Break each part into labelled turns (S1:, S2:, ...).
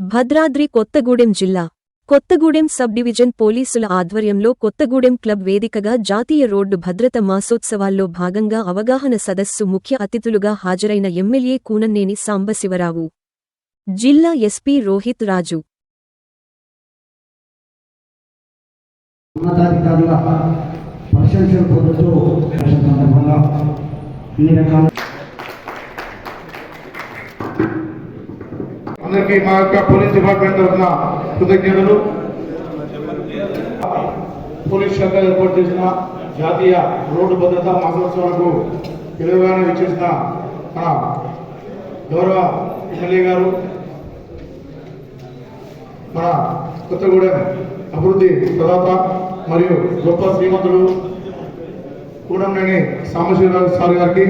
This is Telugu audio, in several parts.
S1: భద్రాద్రి కొత్తగూడెం జిల్లా. కొత్తగూడెం సబ్ డివిజన్ పోలీసుల ఆధ్వర్యంలో కొత్తగూడెం క్లబ్ వేదికగా జాతీయ రోడ్డు భద్రత మాసోత్సవాల్లో భాగంగా అవగాహన సదస్సు ముఖ్య అతిథులుగా హాజరైన ఎమ్మెల్యే కూనన్నేని సాంబశివరావు. జిల్లా ఎస్పీ రోహిత్ రాజు.
S2: ఉన్నతాధికారుల ప్రశంసలు పొందుతూ సందర్భంగా అన్ని
S3: మా యొక్క పోలీస్ డిపార్ట్మెంట్ తరఫున కృతజ్ఞతలు. పోలీస్ శాఖ ఏర్పాటు చేసిన జాతీయ రోడ్డు భద్రతా మహోత్సవాలకు తెలుగుగానే విచ్చేసిన మన గౌరవ ఎమ్మెల్యే గారు మన కొత్తగూడెం అభివృద్ధి ప్రదాత మరియు గొప్ప శ్రీమంతుడు కూడంనేని సాంబశివరావు సార్ గారికి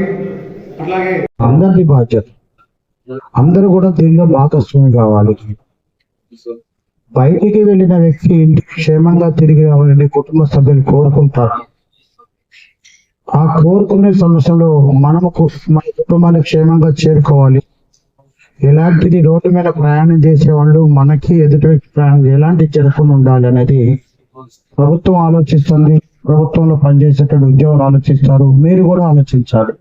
S3: అట్లాగే
S2: అందరిది బాధ్యత. అందరూ కూడా దీనిలో భాగస్వామి కావాలి. బయటికి వెళ్ళిన వ్యక్తి ఇంటికి క్షేమంగా తిరిగి రావాలని కుటుంబ సభ్యులు కోరుకుంటారు. ఆ కోరుకునే సమస్యలో మనము మన కుటుంబాన్ని క్షేమంగా చేరుకోవాలి. ఎలాంటిది రోడ్డు మీద ప్రయాణం చేసే వాళ్ళు మనకి ఎదుటి వ్యక్తి ప్రయాణం ఎలాంటి జరగకుండా ఉండాలి అనేది ప్రభుత్వం ఆలోచిస్తుంది. ప్రభుత్వంలో పనిచేసేటప్పుడు ఉద్యోగులు ఆలోచిస్తారు. మీరు కూడా ఆలోచించాలి.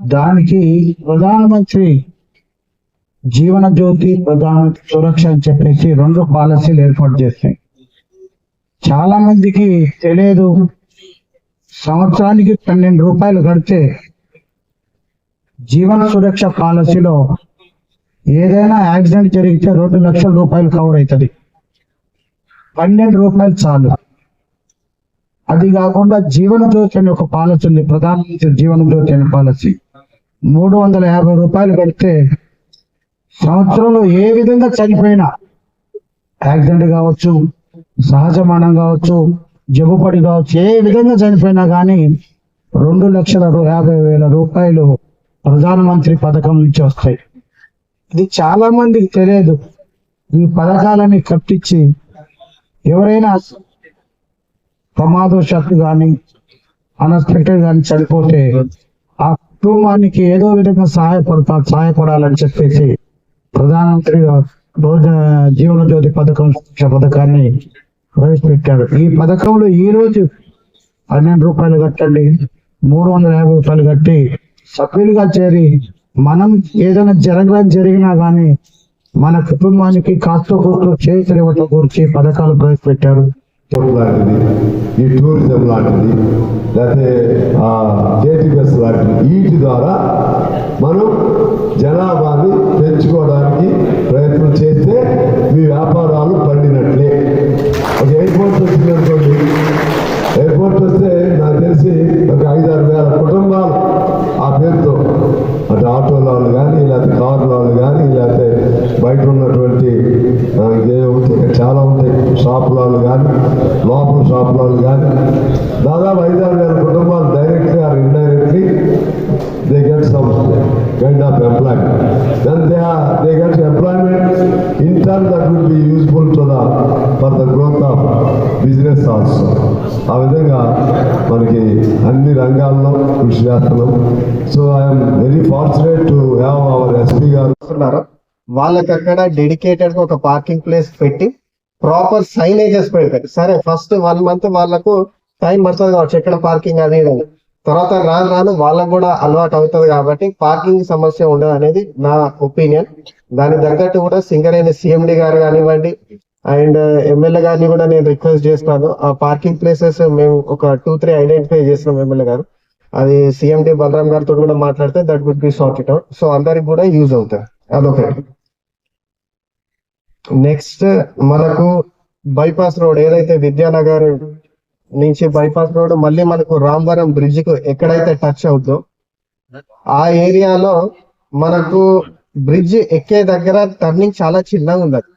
S2: దానికి ప్రధానమంత్రి జీవన జ్యోతి ప్రధాన సురక్ష అని చెప్పేసి రెండు పాలసీలు ఏర్పాటు చేస్తాయి. చాలా మందికి తెలియదు సంవత్సరానికి పన్నెండు రూపాయలు కడితే జీవన సురక్ష పాలసీలో ఏదైనా యాక్సిడెంట్ జరిగితే రెండు లక్షల రూపాయలు కవర్ అవుతుంది. పన్నెండు రూపాయలు చాలు. అది కాకుండా జీవన జ్యోతి అనే ఒక పాలసీ ఉంది ప్రధానమంత్రి జీవన జ్యోతి అనే పాలసీ. మూడు వందల యాభై రూపాయలు కడితే సంవత్సరంలో ఏ విధంగా చనిపోయినా యాక్సిడెంట్ కావచ్చు సహజ మరణం కావచ్చు జబ్బుపడి కావచ్చు ఏ విధంగా చనిపోయినా కానీ రెండు లక్షల యాభై వేల రూపాయలు ప్రధానమంత్రి పథకం నుంచి వస్తాయి. ఇది చాలా మందికి తెలియదు. ఈ పథకాలని కట్టించి ఎవరైనా ప్రమాదవశాత్తు కానీ అన్ఎక్స్పెక్టెడ్ కానీ చనిపోతే ఆ కుటుంబానికి ఏదో విధంగా సహాయపడతా సహాయపడాలని చెప్పేసి ప్రధానమంత్రి రోజు జీవన జ్యోతి పథకం పథకాన్ని ప్రవేశపెట్టారు. ఈ పథకంలో ఈ రోజు పన్నెండు రూపాయలు కట్టండి మూడు వందల యాభై రూపాయలు కట్టి సభ్యులుగా చేరి మనం ఏదైనా జరగడం జరిగినా కానీ మన కుటుంబానికి కాస్త కూర్చో చేతులు గురించి పథకాలు ప్రవేశపెట్టారు.
S4: లాంటిది ఈ టూరిజం లాంటిది లేకపోతే కేటీపీఎస్ లాంటిది వీటి ద్వారా మనం జనాభాని పెంచుకోవడానికి ప్రయత్నం చేస్తే మీ వ్యాపారాలు పండినట్లే ఒక ఎయిర్పోర్ట్ వచ్చింది అనుకోండి ఎయిర్పోర్ట్ వస్తే నాకు తెలిసి ఒక ఐదారు వేల కుటుంబాలు ఆ పేరుతో అటు ఆటోల వాళ్ళు కానీ లేకపోతే కార్ల వాళ్ళు కానీ లేకపోతే బయట ఉన్నటువంటి ఆ, ఉంటాయి, చాలా ఉంటాయి షాపులాలు కానీ లోపల షాపులాలు కానీ. దాదాపు ఐదారు వేల కుటుంబాలు directly or indirectly they get some kind of employment then they they get employment in turn that will be useful to the for the growth of business also ఆ విధంగా మనకి అన్ని రంగాల్లో కృషి చేస్తున్నాం. So I'm very fortunate to have our SP garu.
S5: వాళ్ళకి అక్కడ డెడికేటెడ్గా ఒక పార్కింగ్ ప్లేస్ పెట్టి ప్రాపర్ సైనేజెస్ పెడతారు. సరే ఫస్ట్ వన్ మంత్ వాళ్ళకు టైం పడుతుంది కావచ్చు ఎక్కడ పార్కింగ్ అది తర్వాత రాను రాను వాళ్ళకు కూడా అలవాటు అవుతుంది కాబట్టి పార్కింగ్ సమస్య ఉండదు అనేది నా ఒపీనియన్ దాని తగ్గట్టు కూడా సింగరేణి సిఎండి గారు కానివ్వండి అండ్ ఎమ్మెల్యే గారిని కూడా నేను రిక్వెస్ట్ చేస్తాను. ఆ పార్కింగ్ ప్లేసెస్ మేము ఒక టూ త్రీ ఐడెంటిఫై చేసినాం ఎమ్మెల్యే గారు. అది సీఎండి బలరాం గారితో కూడా మాట్లాడితే that would be sort it out so అందరికి కూడా యూజ్ అవుతుంది. అదొకటి. నెక్స్ట్ మనకు బైపాస్ రోడ్ ఏదైతే విద్యానగర్ నుంచి బైపాస్ రోడ్ మళ్ళీ మనకు రామవరం బ్రిడ్జ్కు ఎక్కడైతే టచ్ అవుతుందో ఆ ఏరియాలో మనకు బ్రిడ్జ్ ఎక్కే దగ్గర టర్నింగ్ చాలా చిన్నగా ఉన్నది.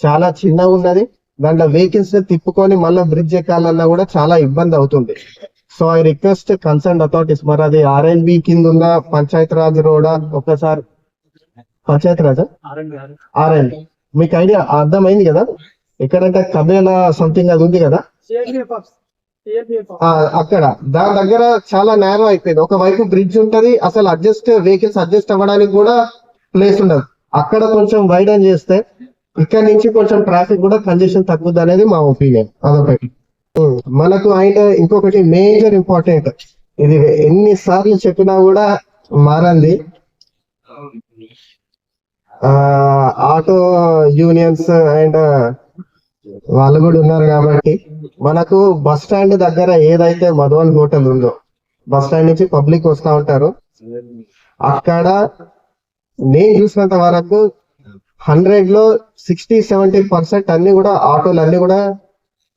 S5: చాలా చిన్నగా ఉన్నది. దాంట్లో వెహికల్స్ తిప్పుకొని మళ్ళీ బ్రిడ్జ్ ఎక్కాలన్నా కూడా చాలా ఇబ్బంది అవుతుంది. So I request concern authorities మరి అది ఆర్ఎన్బి కింద ఉందా పంచాయత్ రాజ్ రోడా? ఒకసారి పంచాయత్ రాజా? ఆర్ఎన్ మీకు ఐడియా అర్థమైంది కదా? ఎక్కడంటే కబేలా సంథింగ్ అది ఉంది కదా? అక్కడ. దాని దగ్గర చాలా నేరం అయిపోయింది. ఒకవైపు బ్రిడ్జ్ ఉంటది అసలు అడ్జస్ట్ వెహికల్స్ అడ్జస్ట్ అవ్వడానికి కూడా ప్లేస్ ఉండదు. అక్కడ కొంచెం వైడన్ చేస్తే ఇక్కడ నుంచి కొంచెం ట్రాఫిక్ కూడా కంజెషన్ తగ్గుద్ది అనేది మా ఒపీనియన్ అదొకటి. మనకు ఆయన ఇంకొకటి మేజర్ ఇంపార్టెంట్ ఇది ఎన్ని సార్లు చెప్పినా కూడా మారంది. ఆటో యూనియన్స్ అండ్ వాళ్ళు కూడా ఉన్నారు కాబట్టి మనకు బస్ స్టాండ్ దగ్గర ఏదైతే మధువన్ హోటల్ ఉందో బస్ స్టాండ్ నుంచి పబ్లిక్ వస్తూ ఉంటారు. అక్కడ నేను చూసినంత వరకు హండ్రెడ్లో సిక్స్టీ సెవెంటీ పర్సెంట్ అన్ని కూడా ఆటోలు అన్ని కూడా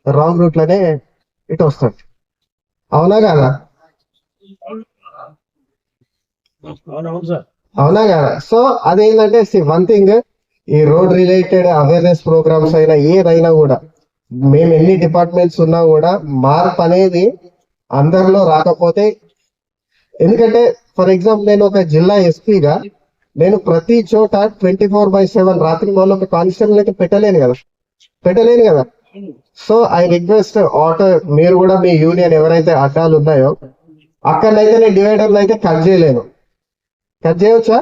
S5: రాంగ్ రూట్లోనే ఇటు వస్తాయి. అవునా కదా? అవునా కదా? సో అదేంటంటే వన్ థింగ్ ఈ రోడ్ రిలేటెడ్ అవేర్నెస్ ప్రోగ్రామ్స్ అయినా ఏదైనా కూడా మేము ఎన్ని డిపార్ట్మెంట్స్ ఉన్నా కూడా మార్పు అనేది అందరిలో రాకపోతే ఎందుకంటే ఫర్ ఎగ్జాంపుల్ నేను ఒక జిల్లా ఎస్పీగా నేను ప్రతి చోట ట్వంటీ ఫోర్ బై సెవెన్ రాత్రి వాళ్ళు ఒక కానిస్టేబుల్ అయితే పెట్టలేను కదా? పెట్టలేను కదా? సో ఐ రిక్వెస్ట్ ఆటో మీరు కూడా మీ యూనియన్ ఎవరైతే అడ్డాలు ఉన్నాయో అక్కడైతే నేను డివైడర్లు అయితే కట్ చేయలేను. కట్ చేయవచ్చా